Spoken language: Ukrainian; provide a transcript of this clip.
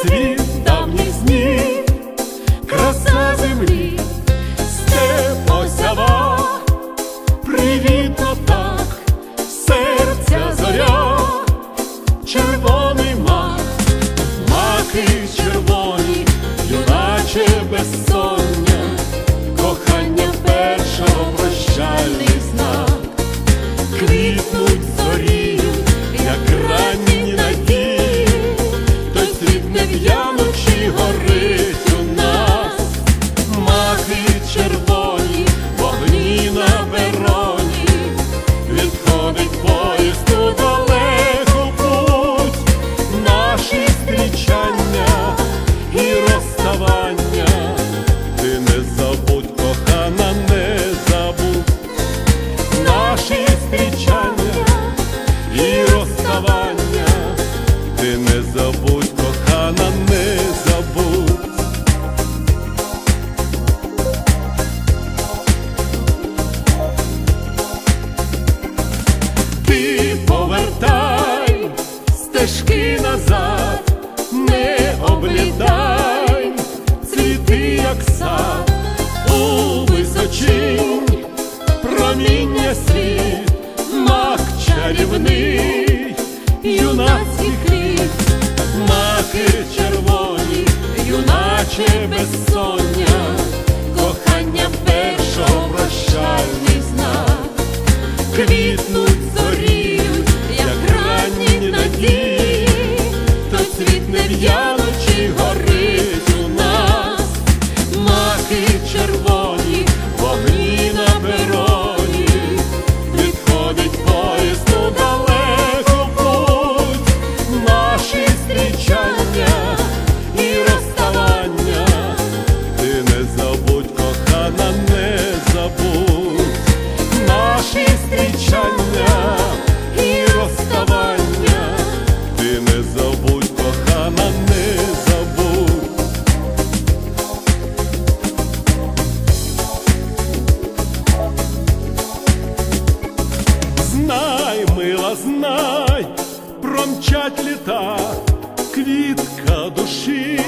світ давніх снів, краса землі, степ осява, привітно так, серця зоря, червоний мак, маки червоні, юначе безсонні. Іди назад, не облітай, цвіти, як сад. У височинь, проміння світ, мах чарівний, юнацьких літ, маки червоні, юначе безсоння, кохання першого прощальний знак, квітнуть зорі. знай, промчать літа, квітка душі.